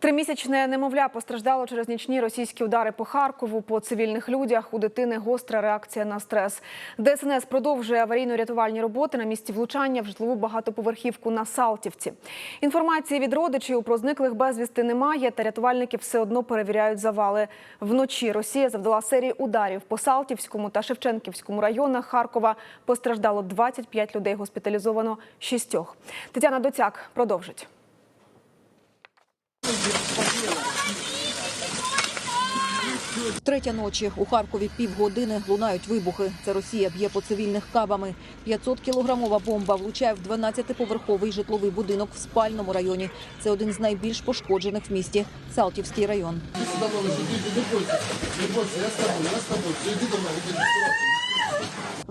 Тримісячне немовля постраждало через нічні російські удари по Харкову, по цивільних людях. У дитини гостра реакція на стрес. ДСНС продовжує аварійно-рятувальні роботи на місці влучання в житлову багатоповерхівку на Салтівці. Інформації від родичів про зниклих безвісти немає, та рятувальники все одно перевіряють завали. Вночі Росія завдала серії ударів по Салтівському та Шевченківському районах Харкова. Постраждало 25 людей, госпіталізовано шістьох. Тетяна Доцяк продовжить. Третя ночі у Харкові півгодини лунають вибухи. Це Росія б'є по цивільних кабами. 500-кілограмова бомба влучає в 12-поверховий житловий будинок в спальному районі. Це один з найбільш пошкоджених в місті Салтівський район.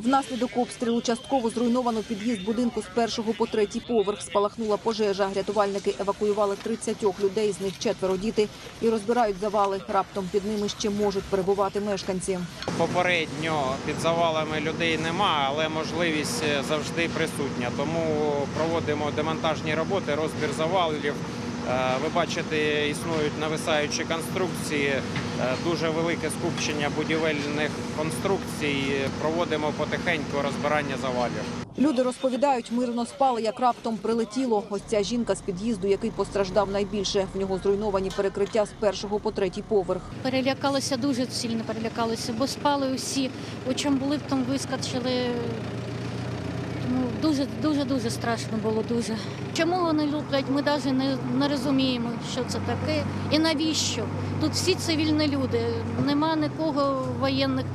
Внаслідок обстрілу частково зруйновано під'їзд будинку з першого по третій поверх. Спалахнула пожежа. Рятувальники евакуювали 30 людей, з них четверо діти, і розбирають завали. Раптом під ними ще можуть перебувати мешканці. Попередньо під завалами людей нема, але можливість е, завжди присутня. Тому проводимо демонтажні роботи, розбір завалів. Е, Ви бачите, існують нависаючі конструкції, е, дуже велике скупчення будівельних конструкцій. Проводимо потихеньку розбирання завалів. Люди розповідають, мирно спали, як раптом прилетіло. Ось ця жінка з під'їзду, який постраждав найбільше. В нього зруйновані перекриття з першого по третій поверх. Перелякалися дуже сильно перелякалися, бо спали усі. У чому були, в тому вискочили. Ну, дуже, дуже, дуже страшно було, дуже. Чому вони люблять, ми навіть не, не розуміємо, що це таке і навіщо. Тут всі цивільні люди, нема нікого воєнних.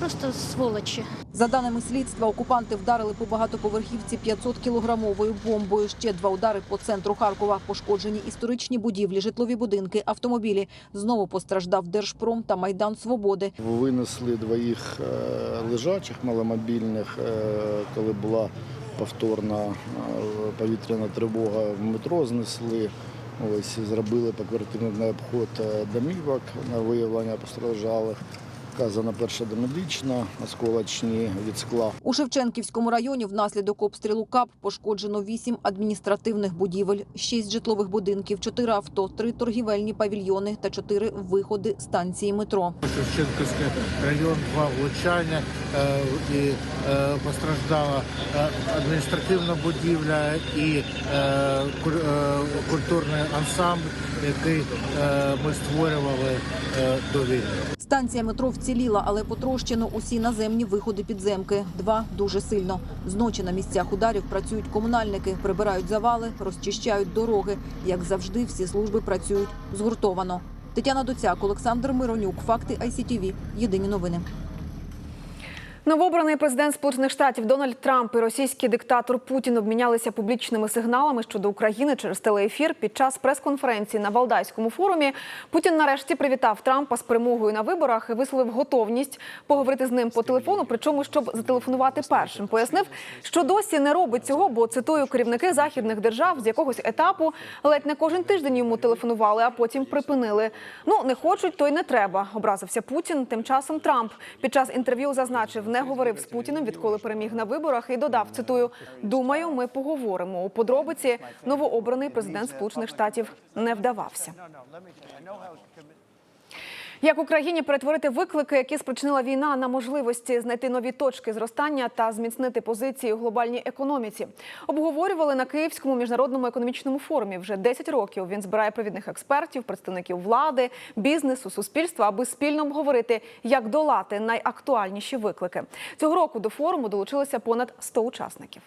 Просто сволочі. За даними слідства, окупанти вдарили по багатоповерхівці 500-кілограмовою бомбою. Ще два удари по центру Харкова. Пошкоджені історичні будівлі, житлові будинки, автомобілі. Знову постраждав Держпром та Майдан Свободи. Винесли двоїх е, лежачих маломобільних, е, коли була повторна е, повітряна тривога в метро. Знесли. Ось зробили поквартирний обход домівок на виявлення постраждалих. Вказана перша домедична, осколочні від скла. У Шевченківському районі внаслідок обстрілу КАП пошкоджено вісім адміністративних будівель, шість житлових будинків, чотири авто, три торгівельні павільйони та чотири виходи станції метро. Шевченківський район, два влучання е, і е, постраждала е, адміністративна будівля і культурний ансамбль, який ми створювали до війни. Станція метро вціліла, але потрощено усі наземні виходи підземки. Два дуже сильно. Зночі на місцях ударів працюють комунальники, прибирають завали, розчищають дороги. Як завжди, всі служби працюють згуртовано. Тетяна Доцяк, Олександр Миронюк, факти ICTV. Єдині новини. Новообраний президент Сполучених Штатів Дональд Трамп і російський диктатор Путін обмінялися публічними сигналами щодо України через телеефір під час прес-конференції на Валдайському форумі. Путін нарешті привітав Трампа з перемогою на виборах і висловив готовність поговорити з ним по телефону. Причому щоб зателефонувати першим, пояснив, що досі не робить цього, бо цитую керівники західних держав з якогось етапу ледь не кожен тиждень йому телефонували, а потім припинили. Ну не хочуть, то й не треба. Образився Путін. Тим часом Трамп під час інтерв'ю зазначив, не говорив з Путіним, відколи переміг на виборах, і додав цитую: Думаю, ми поговоримо. У подробиці новообраний президент Сполучених Штатів не вдавався. Як Україні перетворити виклики, які спричинила війна, на можливості знайти нові точки зростання та зміцнити позиції у глобальній економіці, обговорювали на Київському міжнародному економічному форумі. Вже 10 років він збирає провідних експертів, представників влади, бізнесу, суспільства, аби спільно обговорити, як долати найактуальніші виклики. Цього року до форуму долучилося понад 100 учасників.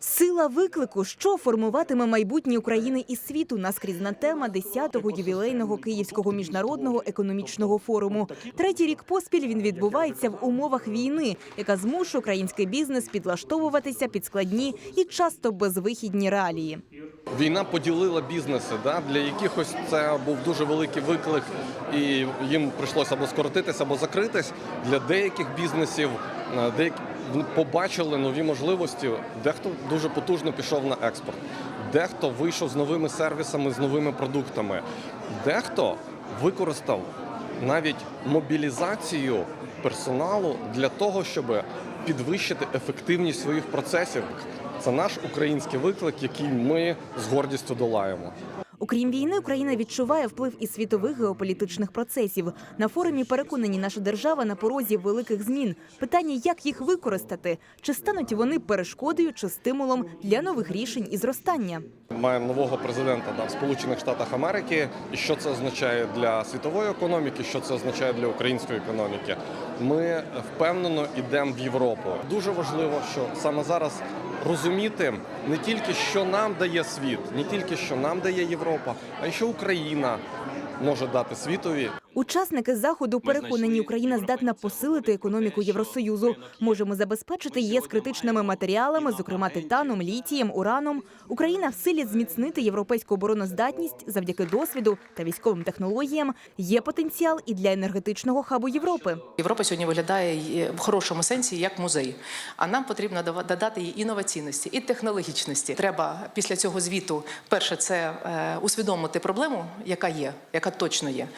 Сила виклику, що формуватиме майбутнє України і світу, наскрізна тема 10-го ювілейного Київського міжнародного економічного форуму. Третій рік поспіль він відбувається в умовах війни, яка змушує український бізнес підлаштовуватися під складні і часто безвихідні реалії. Війна поділила бізнеси, да? для якихось це був дуже великий виклик, і їм прийшлося або скоротитися, або закритись. Для деяких бізнесів е, деякі побачили нові можливості. Дехто дуже потужно пішов на експорт. Дехто вийшов з новими сервісами, з новими продуктами. Дехто використав навіть мобілізацію персоналу для того, щоб підвищити ефективність своїх процесів. Це наш український виклик, який ми з гордістю долаємо. Окрім війни, Україна відчуває вплив і світових геополітичних процесів. На форумі переконані наша держава на порозі великих змін. Питання, як їх використати, чи стануть вони перешкодою чи стимулом для нових рішень і зростання. Маємо нового президента да, в Сполучених Штатах Америки. І що це означає для світової економіки, що це означає для української економіки. Ми впевнено йдемо в Європу. Дуже важливо, що саме зараз розуміти не тільки що нам дає світ, не тільки що нам дає Європа, а й що Україна може дати світові Учасники заходу переконані, Україна здатна посилити економіку Євросоюзу. Можемо забезпечити ЄС критичними матеріалами, зокрема титаном, літієм, ураном. Україна в силі зміцнити європейську обороноздатність завдяки досвіду та військовим технологіям. Є потенціал і для енергетичного хабу Європи. Європа сьогодні виглядає е, в хорошому сенсі як музей. А нам потрібно додати їй інноваційності і технологічності. Треба після цього звіту перше це е, усвідомити проблему, яка є, яка точно є.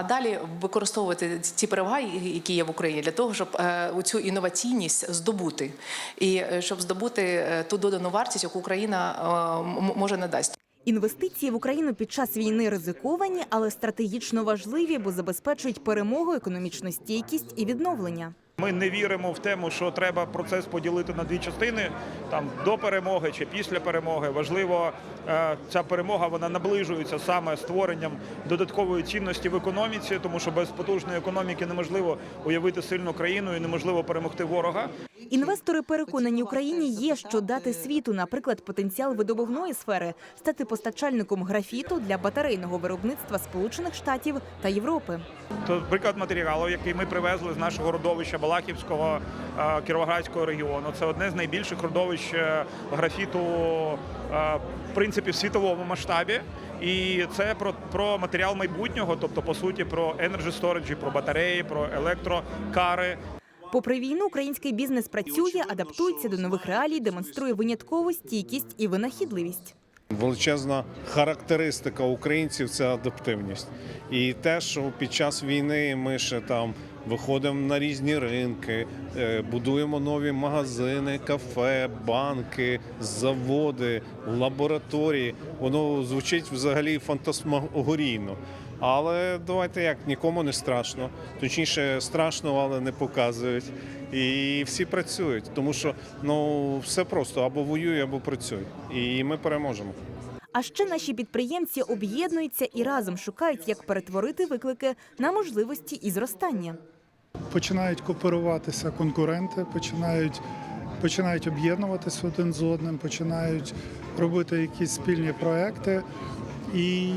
А, далі використовувати ці переваги, які є в Україні, для того, щоб е, цю інноваційність здобути, і е, щоб здобути е, ту додану вартість, яку Україна може надасть. Інвестиції в Україну під час війни ризиковані, але стратегічно важливі, бо забезпечують перемогу, економічну стійкість і відновлення. Ми не віримо в тему, що треба процес поділити на дві частини там до перемоги чи після перемоги. Важливо, е, ця перемога вона наближується саме створенням додаткової цінності в економіці, тому що без потужної економіки неможливо уявити сильну країну і неможливо перемогти ворога. Інвестори переконані, Україні є що дати світу, наприклад, потенціал видобувної сфери, стати постачальником графіту для батарейного виробництва Сполучених Штатів та Європи. То приклад матеріалу, який ми привезли з нашого родовища Балаківського е, Кіровоградського регіону. Це одне з найбільших родовищ е, графіту е, в принципі в світовому масштабі. І це про, про матеріал майбутнього, тобто по суті про storage, про батареї, про електрокари. Попри війну, український бізнес працює, адаптується до нових реалій, демонструє виняткову стійкість і винахідливість. Величезна характеристика українців це адаптивність. І те, що під час війни ми ще там виходимо на різні ринки, е, будуємо нові магазини, кафе, банки, заводи, лабораторії. Воно звучить взагалі фантасмагорійно. Але давайте як нікому не страшно. Точніше, страшно, але не показують. І всі працюють, тому що ну все просто або воюй, або працюй. І ми переможемо. А ще наші підприємці об'єднуються і разом шукають, як перетворити виклики на можливості і зростання. починають кооперуватися конкуренти, починають, починають об'єднуватися один з одним, починають робити якісь спільні проекти. І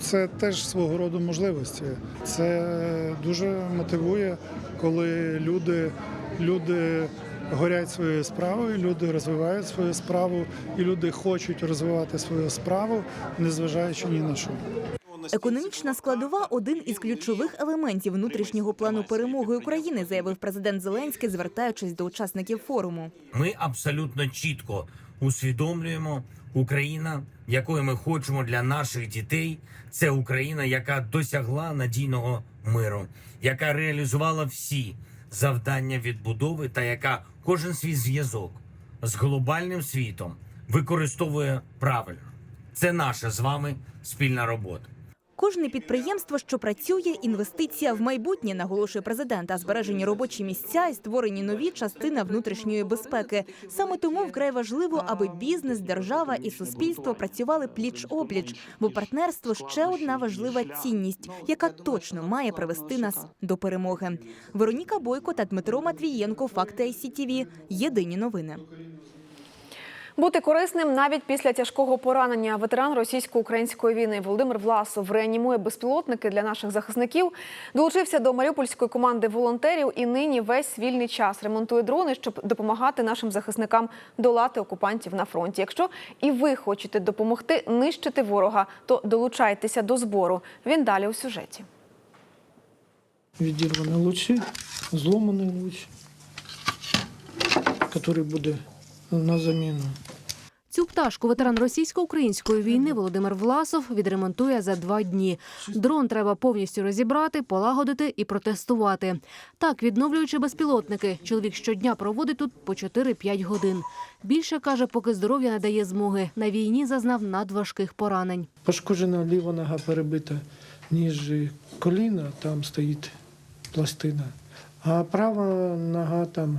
це теж свого роду можливості. Це дуже мотивує, коли люди, люди горять своєю справою, люди розвивають свою справу, і люди хочуть розвивати свою справу, незважаючи ні на що. Економічна складова один із ключових елементів внутрішнього плану перемоги України, заявив президент Зеленський, звертаючись до учасників форуму. Ми абсолютно чітко усвідомлюємо, Україна, якою ми хочемо для наших дітей, це Україна, яка досягла надійного миру, яка реалізувала всі завдання відбудови, та яка кожен свій зв'язок з глобальним світом використовує правильно. Це наша з вами спільна робота. Кожне підприємство, що працює, інвестиція в майбутнє, наголошує президент, а збережені робочі місця і створені нові частина внутрішньої безпеки. Саме тому вкрай важливо, аби бізнес, держава і суспільство працювали пліч опліч, бо партнерство ще одна важлива цінність, яка точно має привести нас до перемоги. Вероніка Бойко та Дмитро Матвієнко. Факти ICTV. Єдині новини. Бути корисним навіть після тяжкого поранення. Ветеран російсько-української війни Володимир Власов реанімує безпілотники для наших захисників. Долучився до маріупольської команди волонтерів і нині весь вільний час ремонтує дрони, щоб допомагати нашим захисникам долати окупантів на фронті. Якщо і ви хочете допомогти нищити ворога, то долучайтеся до збору. Він далі у сюжеті. відірвані лучі, зломаний луч, який буде на заміну. Цю пташку ветеран російсько-української війни Володимир Власов відремонтує за два дні. Дрон треба повністю розібрати, полагодити і протестувати. Так, відновлюючи безпілотники, чоловік щодня проводить тут по 4-5 годин. Більше каже, поки здоров'я не дає змоги. На війні зазнав надважких поранень. Пошкоджена ліва нога перебита ніж коліна, там стоїть пластина, а права нога там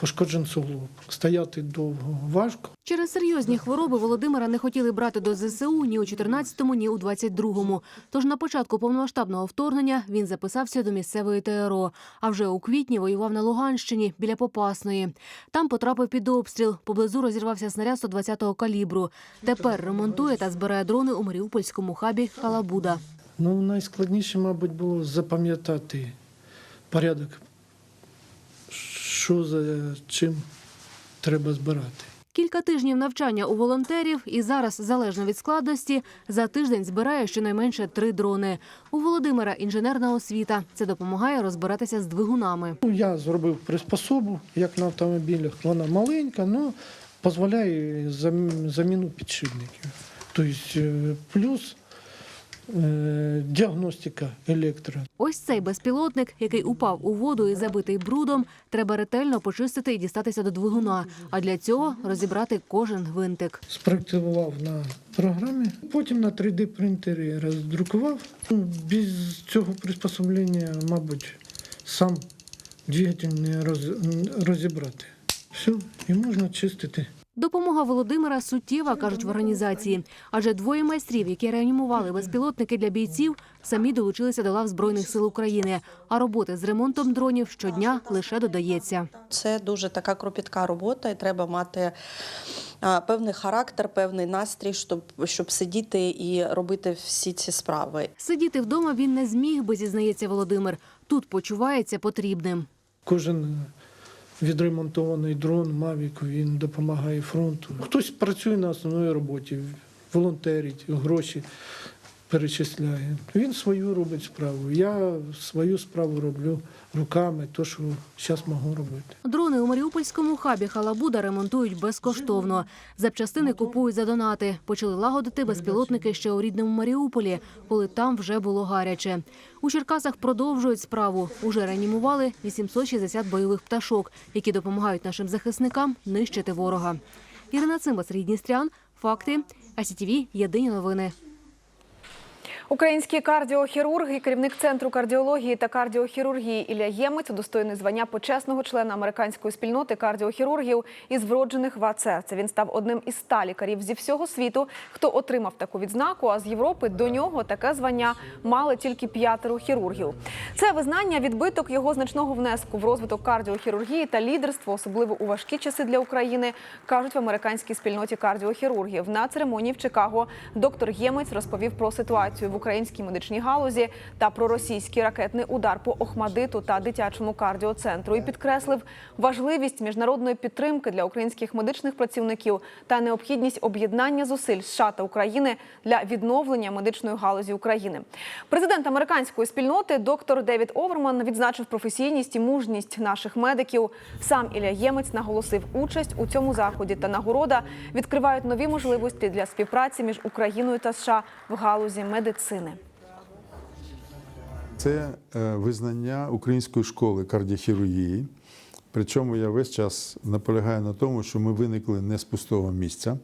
пошкоджен суглоб. Стояти довго важко. Через серйозні хвороби Володимира не хотіли брати до ЗСУ ні у 14-му, ні у 22-му. Тож на початку повномасштабного вторгнення він записався до місцевої ТРО. А вже у квітні воював на Луганщині біля Попасної. Там потрапив під обстріл. Поблизу розірвався снаряд 120-го калібру. Тепер ремонтує та збирає дрони у маріупольському хабі Халабуда. Ну, найскладніше, мабуть, було запам'ятати порядок, що за чим треба збирати. Кілька тижнів навчання у волонтерів і зараз, залежно від складності, за тиждень збирає щонайменше три дрони. У Володимира інженерна освіта. Це допомагає розбиратися з двигунами. Ну, Я зробив приспособу, як на автомобілях. Вона маленька, але дозволяє зам- заміну підшипників. Тобто е, плюс діагностика електро. Ось цей безпілотник, який упав у воду і забитий брудом, треба ретельно почистити і дістатися до двигуна. А для цього розібрати кожен гвинтик. Спроектував на програмі, потім на 3D принтері роздрукував. Ну, Без цього приспособлення, мабуть, сам двигатель не роз- розібрати. Все, і можна чистити. Допомога Володимира суттєва, кажуть в організації. Адже двоє майстрів, які реанімували безпілотники для бійців, самі долучилися до лав Збройних сил України. А роботи з ремонтом дронів щодня лише додається. Це дуже така кропітка робота, і треба мати певний характер, певний настрій, щоб, щоб сидіти і робити всі ці справи. Сидіти вдома він не зміг би, зізнається Володимир. Тут почувається потрібним. Кожен відремонтований дрон, Мавік, він допомагає фронту. Хтось працює на основній роботі, волонтерить, гроші перечисляє. Він свою робить справу. Я свою справу роблю руками, то, що зараз можу робити. Дрони у маріупольському хабі Халабуда ремонтують безкоштовно. Запчастини купують за донати. Почали лагодити безпілотники ще у рідному Маріуполі, коли там вже було гаряче. У Черкасах продовжують справу. Уже реанімували 860 бойових пташок, які допомагають нашим захисникам нищити ворога. Ірина Цимба, Сергій Дністрян. Факти. АСІТВ. Єдині новини. Український кардіохірург і керівник центру кардіології та кардіохірургії Ілля Ємець удостоєний звання почесного члена американської спільноти кардіохірургів із вроджених вад серця. Він став одним із ста лікарів зі всього світу, хто отримав таку відзнаку. А з Європи до нього таке звання мали тільки п'ятеро хірургів. Це визнання відбиток його значного внеску в розвиток кардіохірургії та лідерство, особливо у важкі часи для України, кажуть в американській спільноті кардіохірургів. На церемонії в Чикаго доктор Ємець розповів про ситуацію в українській медичній галузі та про російський ракетний удар по Охмадиту та дитячому кардіоцентру і підкреслив важливість міжнародної підтримки для українських медичних працівників та необхідність об'єднання зусиль США та України для відновлення медичної галузі України. Президент американської спільноти доктор Девід Оверман відзначив професійність і мужність наших медиків. Сам Ілля Ємець наголосив, участь у цьому заході та нагорода відкривають нові можливості для співпраці між Україною та США в галузі медицини. Це е, визнання української школи кардіохірургії. Причому я весь час наполягаю на тому, що ми виникли не з пустого місця.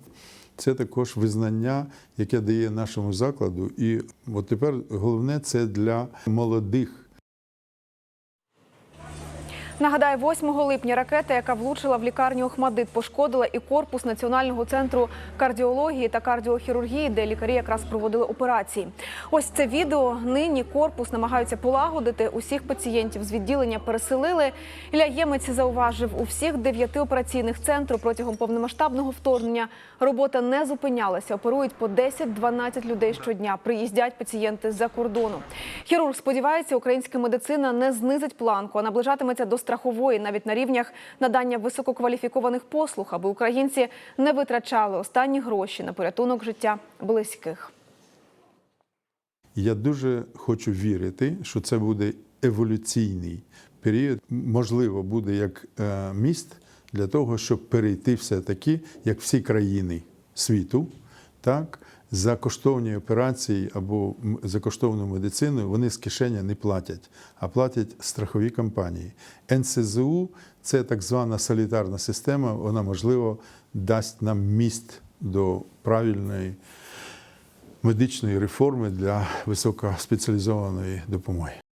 Це також визнання, яке дає нашому закладу. І от тепер головне це для молодих Нагадаю, 8 липня ракета, яка влучила в лікарню Охмадит, пошкодила і корпус Національного центру кардіології та кардіохірургії, де лікарі якраз проводили операції. Ось це відео. Нині корпус намагаються полагодити. Усіх пацієнтів з відділення переселили. Ілля Ємець зауважив, у всіх дев'яти операційних центру протягом повномасштабного вторгнення робота не зупинялася. Оперують по 10-12 людей щодня. Приїздять пацієнти з-за кордону. Хірург сподівається, українська медицина не знизить планку, а наближатиметься до страхової навіть на рівнях надання висококваліфікованих послуг, аби українці не витрачали останні гроші на порятунок життя близьких. Я дуже хочу вірити, що це буде еволюційний період. Можливо, буде як е, міст для того, щоб перейти все-таки, як всі країни світу, так, за коштовні операції або за коштовну медицину вони з кишені не платять, а платять страхові компанії. НСЗУ це так звана солітарна система, вона, можливо, дасть нам міст до правильної медичної реформи для високоспеціалізованої допомоги.